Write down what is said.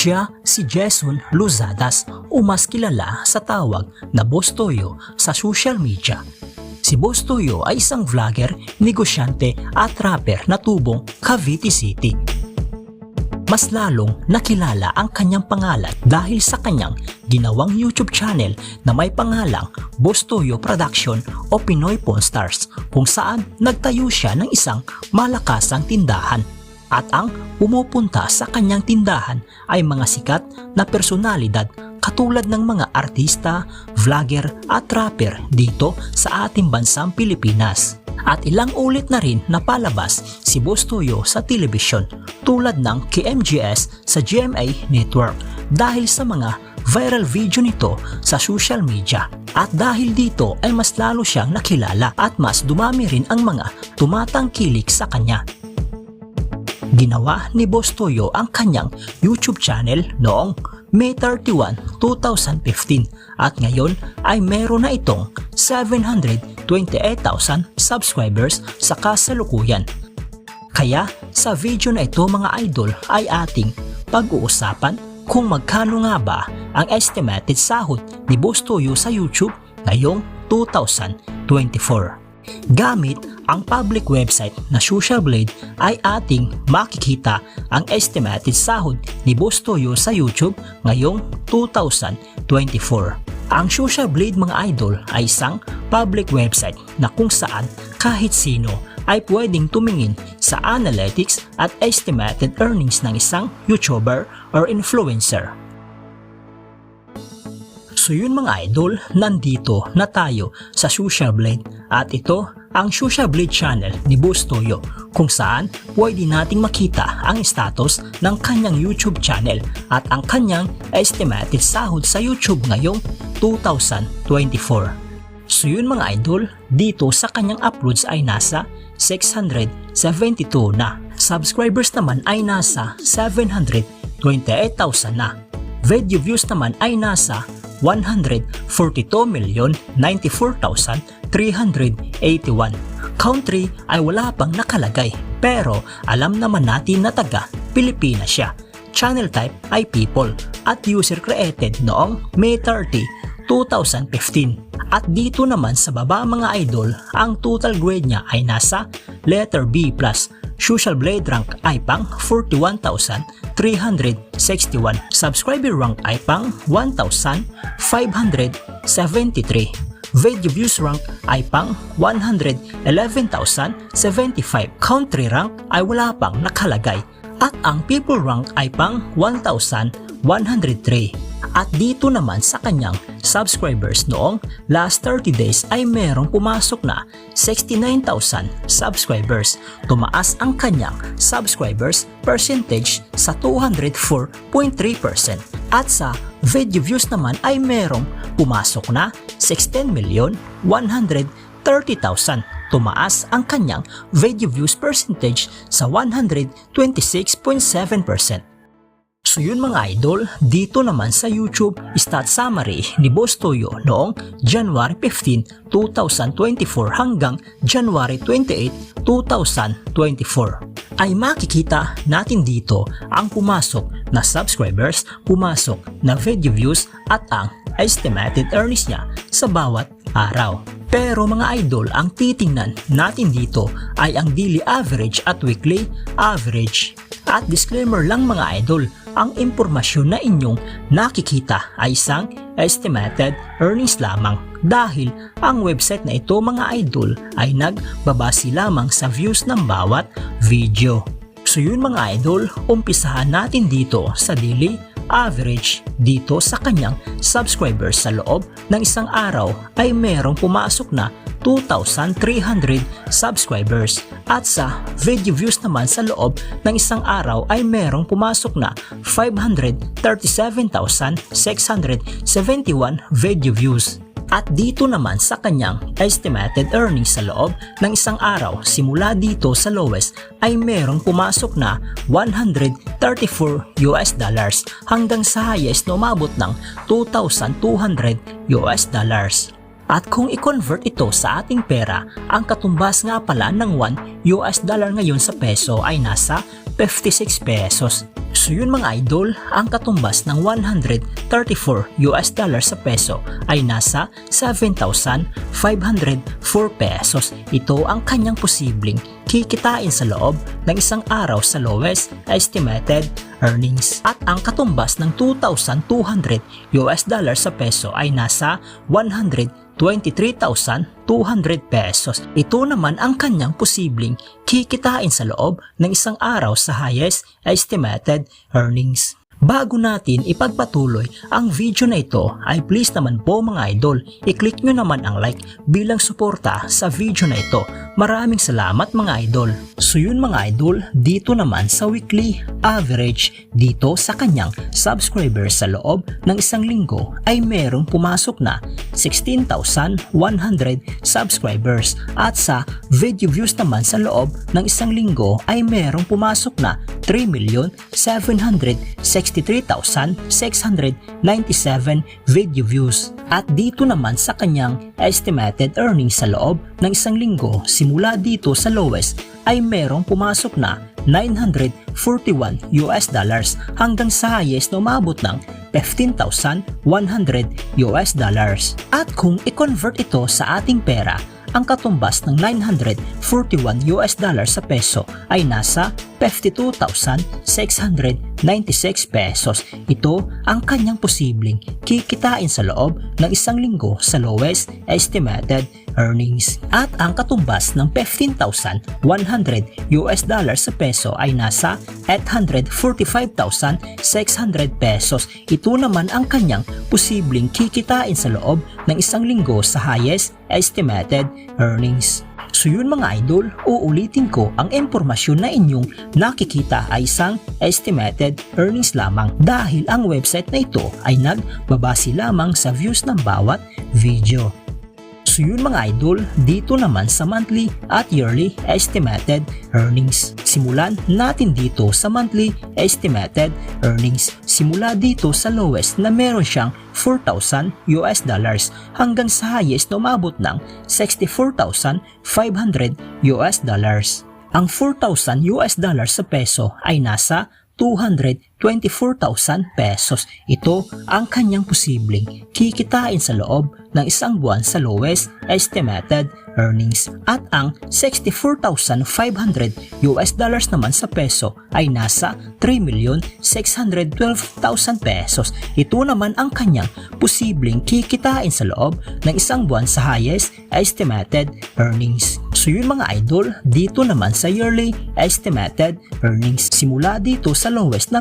Siya si Jason Luzadas o mas kilala sa tawag na Boss Toyo sa social media. Si Boss Toyo ay isang vlogger, negosyante at rapper na tubong Cavite City. Mas lalong nakilala ang kanyang pangalan dahil sa kanyang ginawang YouTube channel na may pangalang Boss Toyo Production o Pinoy Pawn Stars kung saan nagtayo siya ng isang malakasang tindahan at ang pumupunta sa kanyang tindahan ay mga sikat na personalidad katulad ng mga artista, vlogger at rapper dito sa ating bansang Pilipinas. At ilang ulit na rin napalabas si Boss sa telebisyon tulad ng KMGS sa GMA Network dahil sa mga viral video nito sa social media. At dahil dito ay mas lalo siyang nakilala at mas dumami rin ang mga tumatangkilik sa kanya. Ginawa ni Boss Toyo ang kanyang YouTube channel noong May 31, 2015 at ngayon ay meron na itong 728,000 subscribers sa kasalukuyan. Kaya sa video na ito mga idol ay ating pag-uusapan kung magkano nga ba ang estimated sahod ni Boss Toyo sa YouTube ngayong 2024. Gamit ang public website na Social Blade ay ating makikita ang estimated sahod ni Boss Toyo sa YouTube ngayong 2024. Ang Social Blade mga idol ay isang public website na kung saan kahit sino ay pwedeng tumingin sa analytics at estimated earnings ng isang YouTuber or influencer. So yun mga idol, nandito na tayo sa Social Blade at ito ang Social Blade channel ni Boss Toyo kung saan pwede nating makita ang status ng kanyang YouTube channel at ang kanyang estimated sahod sa YouTube ngayong 2024. So yun mga idol, dito sa kanyang uploads ay nasa 672 na. Subscribers naman ay nasa 728,000 na. Video views naman ay nasa 142,094,381. Country ay wala pang nakalagay pero alam naman natin na taga Pilipinas siya. Channel type ay people at user created noong May 30, 2015. At dito naman sa baba mga idol, ang total grade niya ay nasa letter B+. Social Blade rank ay pang 41,361. Subscriber rank ay pang 1,573. Video views rank ay pang 111,075. Country rank ay wala pang nakalagay. At ang people rank ay pang 1,103. At dito naman sa kanyang subscribers noong last 30 days ay merong pumasok na 69,000 subscribers. Tumaas ang kanyang subscribers percentage sa 204.3%. At sa video views naman ay merong pumasok na 16,130,000. Tumaas ang kanyang video views percentage sa 126.7%. So yun mga idol, dito naman sa YouTube stat summary ni Boss Toyo noong January 15, 2024 hanggang January 28, 2024 ay makikita natin dito ang pumasok na subscribers, pumasok na video views at ang estimated earnings niya sa bawat araw. Pero mga idol, ang titingnan natin dito ay ang daily average at weekly average. At disclaimer lang mga idol, ang impormasyon na inyong nakikita ay isang estimated earnings lamang dahil ang website na ito mga idol ay nagbabase lamang sa views ng bawat video. So yun mga idol, umpisahan natin dito sa daily average dito sa kanyang subscribers sa loob ng isang araw ay merong pumasok na 2,300 subscribers at sa video views naman sa loob ng isang araw ay merong pumasok na 537,671 video views. At dito naman sa kanyang estimated earnings sa loob ng isang araw simula dito sa lowest ay merong pumasok na 134 US dollars hanggang sa highest na umabot ng 2,200 US dollars. At kung i-convert ito sa ating pera, ang katumbas nga pala ng 1 US dollar ngayon sa peso ay nasa 56 pesos. So yun mga idol, ang katumbas ng 134 US dollars sa peso ay nasa 7,504 pesos. Ito ang kanyang posibleng kikitain sa loob ng isang araw sa lowest estimated earnings. At ang katumbas ng 2,200 US dollars sa peso ay nasa 123,200 pesos. Ito naman ang kanyang posibleng kikitain sa loob ng isang araw sa highest estimated earnings. Bago natin ipagpatuloy ang video na ito ay please naman po mga idol, i-click nyo naman ang like bilang suporta sa video na ito. Maraming salamat mga idol. So yun mga idol, dito naman sa weekly average dito sa kanyang subscribers sa loob ng isang linggo ay merong pumasok na 16,100 subscribers at sa video views naman sa loob ng isang linggo ay merong pumasok na 3,763,697 video views. At dito naman sa kanyang estimated earnings sa loob ng isang linggo simula dito sa lowest ay merong pumasok na 941 US dollars hanggang sa highest na umabot ng 15,100 US dollars. At kung i-convert ito sa ating pera, ang katumbas ng 941 US dollars sa peso ay nasa 52,696 pesos. Ito ang kanyang posibleng kikitain sa loob ng isang linggo sa lowest estimated earnings. At ang katumbas ng 15,100 US dollars sa peso ay nasa 845,600 pesos. Ito naman ang kanyang posibleng kikitain sa loob ng isang linggo sa highest estimated earnings. So yun mga idol, uulitin ko ang impormasyon na inyong nakikita ay isang estimated earnings lamang dahil ang website na ito ay nagbabase lamang sa views ng bawat video. So yun mga idol, dito naman sa monthly at yearly estimated earnings. Simulan natin dito sa monthly estimated earnings. Simula dito sa lowest na meron siyang 4,000 US dollars hanggang sa highest na umabot ng 64,500 US dollars. Ang 4,000 US dollars sa peso ay nasa 224,000 pesos. Ito ang kanyang posibleng kikitain sa loob ng isang buwan sa lowest estimated earnings at ang 64,500 US dollars naman sa peso ay nasa 3,612,000 pesos. Ito naman ang kanyang posibleng kikitain sa loob ng isang buwan sa highest estimated earnings. So yun mga idol, dito naman sa yearly estimated earnings. Simula dito sa lowest na